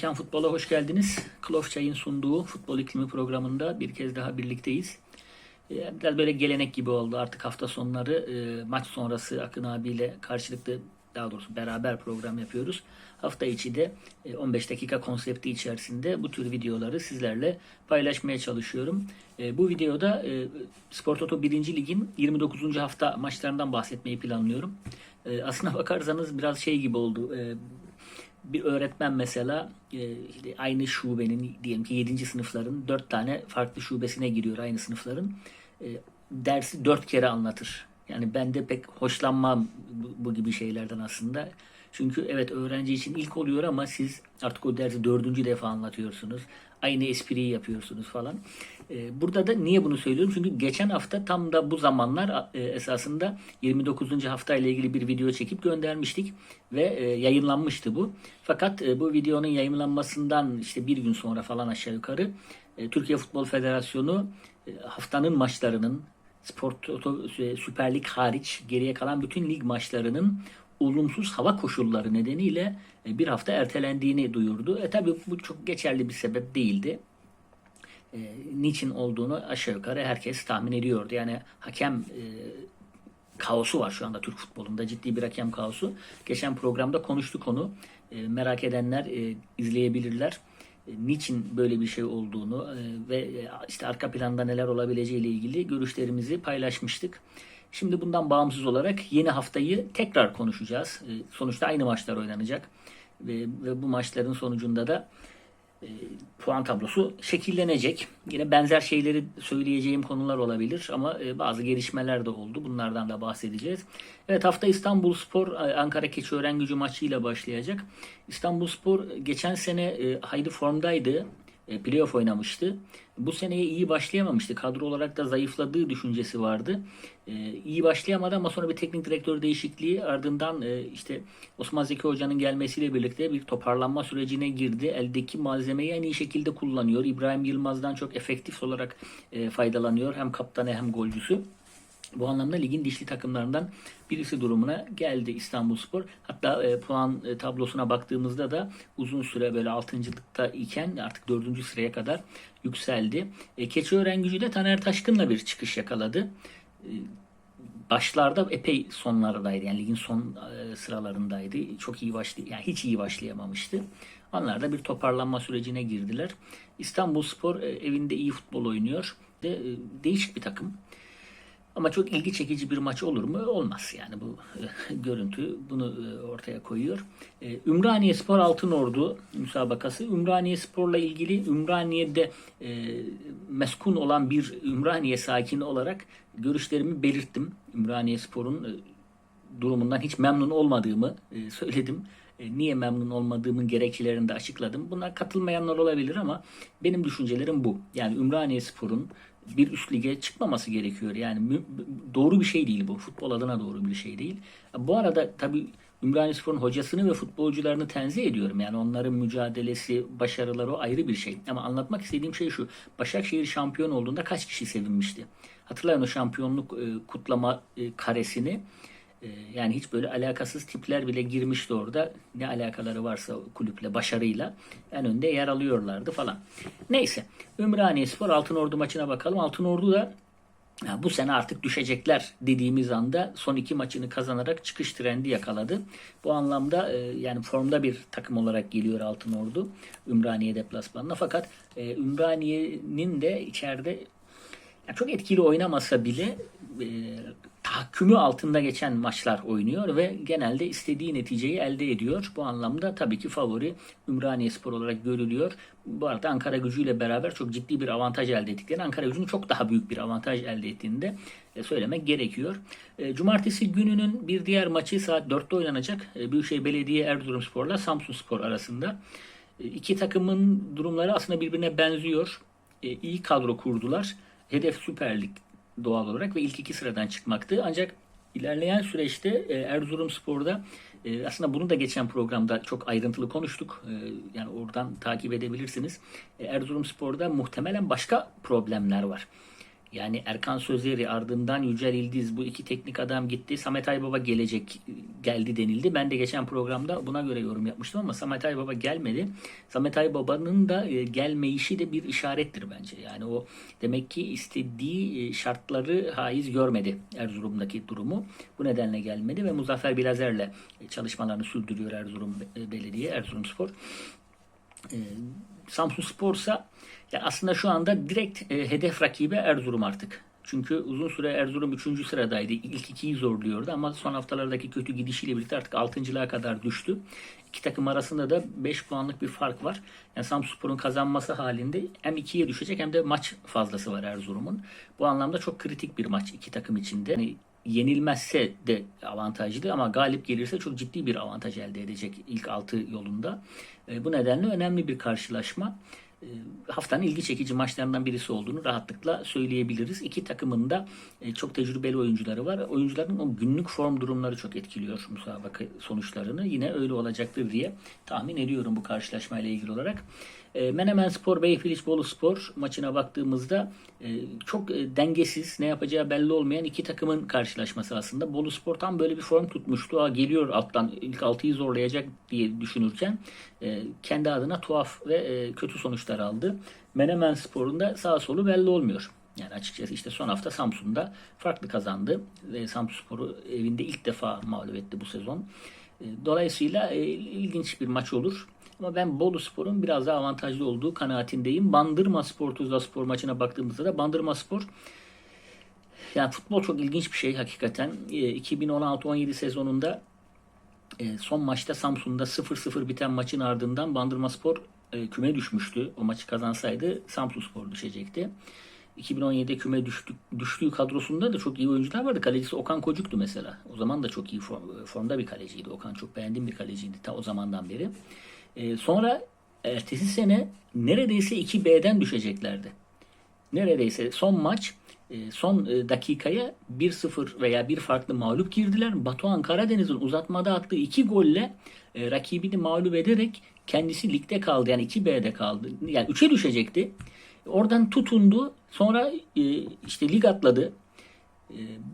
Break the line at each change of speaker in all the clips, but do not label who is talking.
Mekan Futbol'a hoş geldiniz. Klof Çay'ın sunduğu futbol iklimi programında bir kez daha birlikteyiz. Ee, Biraz böyle gelenek gibi oldu artık hafta sonları e, maç sonrası Akın abiyle karşılıklı daha doğrusu beraber program yapıyoruz. Hafta içi de e, 15 dakika konsepti içerisinde bu tür videoları sizlerle paylaşmaya çalışıyorum. E, Bu videoda e, Spor Toto 1. Lig'in 29. hafta maçlarından bahsetmeyi planlıyorum. E, Aslına bakarsanız biraz şey gibi oldu. Bir öğretmen mesela e, işte aynı şubenin diyelim ki 7. sınıfların 4 tane farklı şubesine giriyor aynı sınıfların. E, dersi 4 kere anlatır. Yani ben de pek hoşlanmam bu gibi şeylerden aslında. Çünkü evet öğrenci için ilk oluyor ama siz artık o dersi dördüncü defa anlatıyorsunuz. Aynı espriyi yapıyorsunuz falan. Ee, Burada da niye bunu söylüyorum? Çünkü geçen hafta tam da bu zamanlar e, esasında 29. hafta ile ilgili bir video çekip göndermiştik ve e, yayınlanmıştı bu. Fakat e, bu videonun yayınlanmasından işte bir gün sonra falan aşağı yukarı Türkiye Futbol Federasyonu haftanın maçlarının Spor Toto e, Süper Lig hariç geriye kalan bütün lig maçlarının olumsuz hava koşulları nedeniyle e, bir hafta ertelendiğini duyurdu. E tabi bu çok geçerli bir sebep değildi. E, niçin olduğunu aşağı yukarı herkes tahmin ediyordu. Yani hakem e, kaosu var şu anda Türk futbolunda. Ciddi bir hakem kaosu. Geçen programda konuştuk onu. E, merak edenler e, izleyebilirler. E, niçin böyle bir şey olduğunu e, ve işte arka planda neler olabileceği ile ilgili görüşlerimizi paylaşmıştık. Şimdi bundan bağımsız olarak yeni haftayı tekrar konuşacağız. E, Sonuçta aynı maçlar oynanacak ve, ve bu maçların sonucunda da e, puan tablosu şekillenecek. Yine benzer şeyleri söyleyeceğim konular olabilir ama e, bazı gelişmeler de oldu. Bunlardan da bahsedeceğiz. Evet hafta İstanbul Spor e, Ankara Keçiören Gücü maçıyla başlayacak. İstanbul Spor geçen sene e, hayli formdaydı. E, playoff oynamıştı. Bu seneye iyi başlayamamıştı. Kadro olarak da zayıfladığı düşüncesi vardı. E, iyi başlayamadı ama sonra bir teknik direktör değişikliği ardından e, işte Osman Zeki Hoca'nın gelmesiyle birlikte bir toparlanma sürecine girdi. Eldeki malzemeyi en iyi şekilde kullanıyor. İbrahim Yılmaz'dan çok efektif olarak faydalanıyor. Hem kaptanı hem golcüsü. Bu anlamda ligin dişli takımlarından birisi durumuna geldi İstanbulspor. Hatta e, puan e, tablosuna baktığımızda da uzun süre böyle 6.lıkta iken artık 4. sıraya kadar yükseldi. E, Keçiören gücü de Taner Taşkın'la bir çıkış yakaladı. E, başlarda epey sonlardaydı. Yani ligin son e, sıralarındaydı. Çok iyi başlay yani hiç iyi başlayamamıştı. Onlar da bir toparlanma sürecine girdiler. İstanbulspor e, evinde iyi futbol oynuyor. De, e, değişik bir takım. Ama çok ilgi çekici bir maç olur mu? Olmaz yani bu e, görüntü bunu e, ortaya koyuyor. E, Ümraniye Spor Altın Ordu müsabakası. Ümraniye Spor'la ilgili Ümraniye'de meskun olan bir Ümraniye sakini olarak görüşlerimi belirttim. Ümraniye Spor'un durumundan hiç memnun olmadığımı söyledim. E, Niye memnun olmadığımın gerekçelerini de açıkladım. Buna katılmayanlar olabilir ama benim düşüncelerim bu. Yani Ümraniye Spor'un bir üst lige çıkmaması gerekiyor. Yani doğru bir şey değil bu. Futbol adına doğru bir şey değil. Bu arada tabii Ümraniye Spor'un hocasını ve futbolcularını tenzih ediyorum. Yani onların mücadelesi, başarıları o ayrı bir şey. Ama anlatmak istediğim şey şu. Başakşehir şampiyon olduğunda kaç kişi sevinmişti? Hatırlayın o şampiyonluk e, kutlama e, karesini. E, yani hiç böyle alakasız tipler bile girmişti orada. Ne alakaları varsa kulüple, başarıyla en önde yer alıyorlardı falan. Neyse. Ümraniye Spor Altınordu maçına bakalım. Altınordu da ya bu sene artık düşecekler dediğimiz anda son iki maçını kazanarak çıkış trendi yakaladı. Bu anlamda e, yani formda bir takım olarak geliyor Altınordu Ümraniye deplasmanına. Fakat e, Ümraniye'nin de içeride yani çok etkili oynamasa bile e, tahakkümü altında geçen maçlar oynuyor ve genelde istediği neticeyi elde ediyor. Bu anlamda tabii ki favori Ümraniye Spor olarak görülüyor. Bu arada Ankara gücüyle beraber çok ciddi bir avantaj elde ettiklerini, Ankara gücünün çok daha büyük bir avantaj elde ettiğini de e, söylemek gerekiyor. E, Cumartesi gününün bir diğer maçı saat 4'te oynanacak. E, Büyükşehir Belediye Erzurumspor'la Samsunspor arasında. İki takımın durumları aslında birbirine benziyor. İyi kadro kurdular. Hedef Süper Lig doğal olarak ve ilk iki sıradan çıkmaktı. Ancak ilerleyen süreçte e, Erzurumspor'da e, aslında bunu da geçen programda çok ayrıntılı konuştuk. E, yani oradan takip edebilirsiniz. Erzurumspor'da muhtemelen başka problemler var. Yani Erkan Sözleri ardından Yücel İldiz bu iki teknik adam gitti. Samet Aybaba gelecek geldi denildi. Ben de geçen programda buna göre yorum yapmıştım ama Samet Aybaba gelmedi. Samet Aybaba'nın da e, gelmeyişi de bir işarettir bence. Yani o demek ki istediği e, şartları haiz görmedi Erzurum'daki durumu. Bu nedenle gelmedi ve Muzaffer Bilazer'le çalışmalarını sürdürüyor Erzurum Belediye, Erzurumspor. E, Samsun Spor'sa ya aslında şu anda direkt e, hedef rakibi Erzurum artık. Çünkü uzun süre Erzurum 3. sıradaydı. İlk ikiyi zorluyordu ama son haftalardaki kötü gidişiyle birlikte artık 6.lığa kadar düştü. İki takım arasında da 5 puanlık bir fark var. Yani Samsunspor'un kazanması halinde hem 2'ye düşecek hem de maç fazlası var Erzurum'un. Bu anlamda çok kritik bir maç iki takım içinde. Yani yenilmezse de avantajlı ama galip gelirse çok ciddi bir avantaj elde edecek ilk 6 yolunda. E, bu nedenle önemli bir karşılaşma. E, haftanın ilgi çekici maçlarından birisi olduğunu rahatlıkla söyleyebiliriz. İki takımın da e, çok tecrübeli oyuncuları var. Oyuncuların o günlük form durumları çok etkiliyor müsabaka sonuçlarını. Yine öyle olacaktır diye tahmin ediyorum bu karşılaşmayla ilgili olarak. E, Menemen Spor, Beyfiliç Bolu Spor maçına baktığımızda çok dengesiz, ne yapacağı belli olmayan iki takımın karşılaşması aslında. Bolu Spor tam böyle bir form tutmuştu. Aa, geliyor alttan ilk altıyı zorlayacak diye düşünürken kendi adına tuhaf ve kötü sonuçlar aldı. Menemen Spor'un da sağ solu belli olmuyor. Yani açıkçası işte son hafta Samsun'da farklı kazandı. Ve Samsun Spor'u evinde ilk defa mağlup etti bu sezon. Dolayısıyla ilginç bir maç olur. Ama ben Bolu Spor'un biraz daha avantajlı olduğu kanaatindeyim. Bandırma Spor Tuzla Spor maçına baktığımızda da Bandırma Spor yani futbol çok ilginç bir şey hakikaten. 2016-17 sezonunda son maçta Samsun'da 0-0 biten maçın ardından Bandırma Spor küme düşmüştü. O maçı kazansaydı Samsun Spor düşecekti. 2017'de küme düştük, düştüğü kadrosunda da çok iyi oyuncular vardı. Kalecisi Okan Kocuk'tu mesela. O zaman da çok iyi form, formda bir kaleciydi. Okan çok beğendiğim bir kaleciydi ta o zamandan beri. E, sonra ertesi sene neredeyse 2B'den düşeceklerdi. Neredeyse son maç e, son e, dakikaya 1-0 veya bir farklı mağlup girdiler. Batuhan Karadeniz'in uzatmada attığı iki golle e, rakibini mağlup ederek kendisi ligde kaldı. Yani 2B'de kaldı. Yani 3'e düşecekti. Oradan tutundu. Sonra işte lig atladı.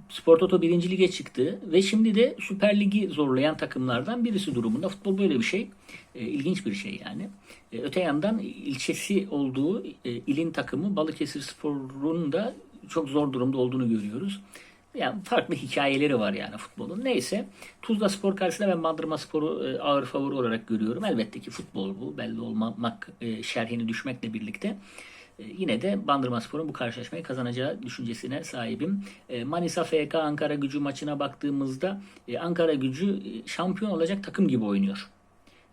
Spor Toto 1. Lige çıktı ve şimdi de Süper Lig'i zorlayan takımlardan birisi durumunda. Futbol böyle bir şey. E, ilginç bir şey yani. E, öte yandan ilçesi olduğu e, ilin takımı Balıkesir Spor'un da çok zor durumda olduğunu görüyoruz. Yani farklı hikayeleri var yani futbolun. Neyse Tuzla Spor karşısında ben Bandırma Spor'u ağır favori olarak görüyorum. Elbette ki futbol bu. Belli olmamak şerhini düşmekle birlikte. E, yine de Bandırma Spor'un bu karşılaşmayı kazanacağı düşüncesine sahibim. E, Manisa FK Ankara gücü maçına baktığımızda e, Ankara gücü şampiyon olacak takım gibi oynuyor.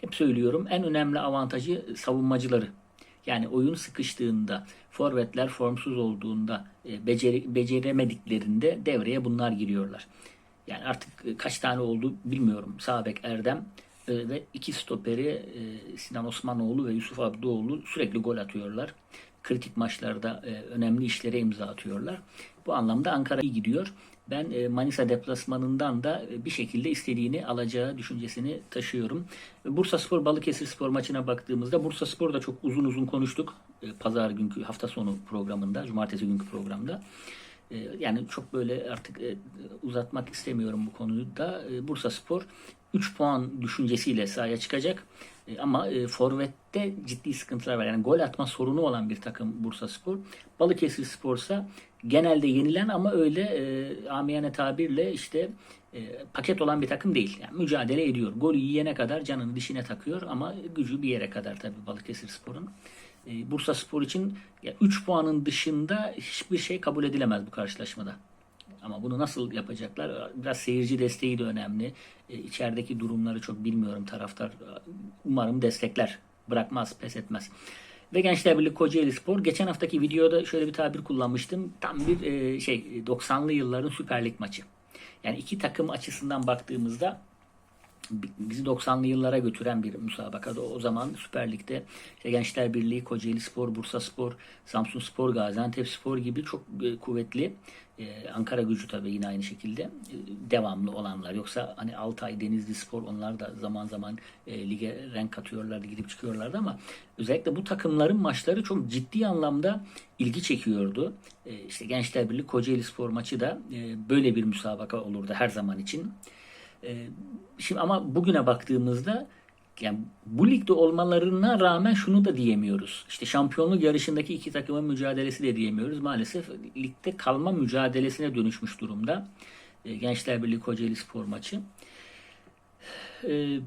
Hep söylüyorum en önemli avantajı savunmacıları. Yani oyun sıkıştığında, forvetler formsuz olduğunda, beceri, beceremediklerinde devreye bunlar giriyorlar. Yani artık kaç tane oldu bilmiyorum. Sabek Erdem ve iki stoperi Sinan Osmanoğlu ve Yusuf Abdoğlu sürekli gol atıyorlar kritik maçlarda e, önemli işlere imza atıyorlar. Bu anlamda Ankara iyi gidiyor. Ben e, Manisa deplasmanından da e, bir şekilde istediğini alacağı düşüncesini taşıyorum. Bursa Spor Balıkesir Spor maçına baktığımızda Bursa Spor da çok uzun uzun konuştuk. E, Pazar günkü hafta sonu programında, cumartesi günkü programda. E, yani çok böyle artık e, uzatmak istemiyorum bu konuyu da. E, Bursa Spor 3 puan düşüncesiyle sahaya çıkacak. E, ama e, forvette ciddi sıkıntılar var. Yani gol atma sorunu olan bir takım Bursa Spor. Balıkesir Spor'sa genelde yenilen ama öyle e, amiyane tabirle işte e, paket olan bir takım değil. Yani mücadele ediyor. Golü yiyene kadar canını dişine takıyor ama gücü bir yere kadar tabii Balıkesir Spor'un. E, Bursa Spor için 3 puanın dışında hiçbir şey kabul edilemez bu karşılaşmada. Ama bunu nasıl yapacaklar? Biraz seyirci desteği de önemli. E, içerideki durumları çok bilmiyorum taraftar. Umarım destekler. Bırakmaz, pes etmez. Ve Gençler Birliği Kocaeli Spor. Geçen haftaki videoda şöyle bir tabir kullanmıştım. Tam bir e, şey 90'lı yılların Süper Lig maçı. Yani iki takım açısından baktığımızda bizi 90'lı yıllara götüren bir müsabakada o zaman Süper Lig'de işte Gençler Birliği, Kocaeli Spor, Bursa Spor, Samsun Spor, Gaziantep Spor gibi çok e, kuvvetli E, Ankara gücü tabii yine aynı şekilde e, devamlı olanlar. Yoksa hani Altay, Denizli Spor onlar da zaman zaman e, lige renk katıyorlardı, gidip çıkıyorlardı ama özellikle bu takımların maçları çok ciddi anlamda ilgi çekiyordu. E, işte Gençler Birliği Kocaeli Spor maçı da böyle bir müsabaka olurdu her zaman için. E, şimdi ama bugüne baktığımızda yani bu ligde olmalarına rağmen şunu da diyemiyoruz. İşte şampiyonluk yarışındaki iki takımın mücadelesi de diyemiyoruz. Maalesef ligde kalma mücadelesine dönüşmüş durumda. E, Gençler Birliği Kocaeli Spor maçı. E,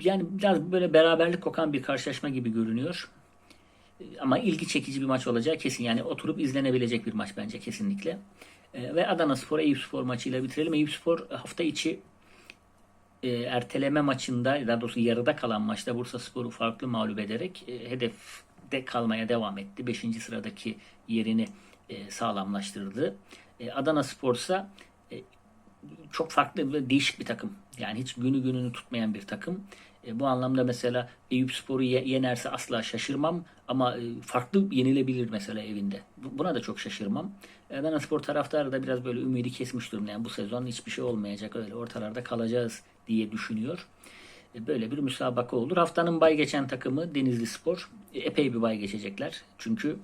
yani biraz böyle beraberlik kokan bir karşılaşma gibi görünüyor. Ama ilgi çekici bir maç olacağı kesin. Yani oturup izlenebilecek bir maç bence kesinlikle. Ve Adana Spor Eyüp Spor maçıyla bitirelim. Eyüp Spor hafta içi e, erteleme maçında daha doğrusu yarıda kalan maçta Bursa Spor'u farklı mağlup ederek e, hedefte kalmaya devam etti. 5. sıradaki yerini e, sağlamlaştırdı. E, Adana Spor ise e, çok farklı ve değişik bir takım. Yani hiç günü gününü tutmayan bir takım. E, bu anlamda mesela Eyüp Spor'u ye- yenerse asla şaşırmam ama e, farklı yenilebilir mesela evinde. Bu- Buna da çok şaşırmam. Adana Spor taraftarı da biraz böyle ümidi kesmiş durumda. Yani bu sezon hiçbir şey olmayacak öyle ortalarda kalacağız diye düşünüyor. E, Böyle bir müsabaka olur. Haftanın bay geçen takımı Denizli Spor. E, Epey bir bay geçecekler. Çünkü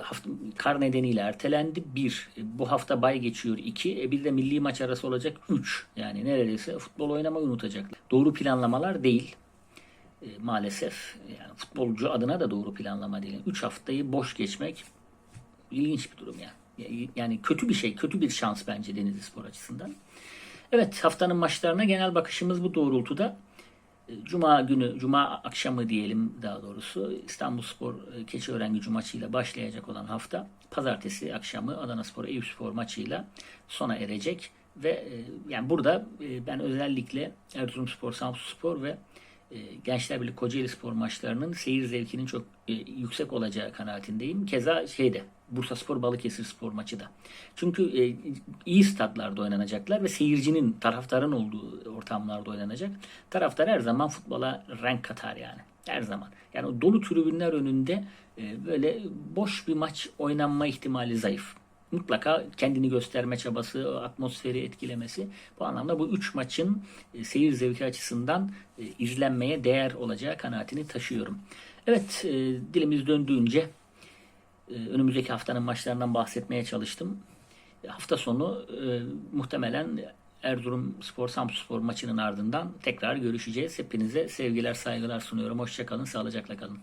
hafta, kar nedeniyle ertelendi. Bir, e, bu hafta bay geçiyor. iki, e, bir de milli maç arası olacak. Üç, yani neredeyse futbol oynamayı unutacaklar. Doğru planlamalar değil. E, maalesef. Yani futbolcu adına da doğru planlama değil. Üç haftayı boş geçmek ilginç bir durum yani. Yani kötü bir şey, kötü bir şans bence Denizli Spor açısından. Evet haftanın maçlarına genel bakışımız bu doğrultuda. E, Cuma günü, Cuma akşamı diyelim daha doğrusu İstanbulspor e, Keçiören gücü maçıyla başlayacak olan hafta Pazartesi akşamı Adanaspor Eyüpspor maçıyla sona erecek ve e, yani burada e, ben özellikle Erzurumspor, Samsunspor ve Gençler Birliği Kocaeli Spor maçlarının seyir zevkinin çok yüksek olacağı kanaatindeyim. Keza şeyde Bursa Spor Balıkesir Spor maçı da. Çünkü e, iyi statlarda oynanacaklar ve seyircinin, taraftarın olduğu ortamlarda oynanacak. Taraftar her zaman futbola renk katar yani. Her zaman. Yani o dolu tribünler önünde e, böyle boş bir maç oynanma ihtimali zayıf. Mutlaka kendini gösterme çabası, atmosferi etkilemesi. Bu anlamda bu üç maçın e, seyir zevki açısından e, izlenmeye değer olacağı kanaatini taşıyorum. Evet, e, dilimiz döndüğünce önümüzdeki haftanın maçlarından bahsetmeye çalıştım. Hafta sonu e, muhtemelen Erzurum Spor Samsun Spor maçının ardından tekrar görüşeceğiz. Hepinize sevgiler saygılar sunuyorum. Hoşçakalın, sağlıcakla kalın.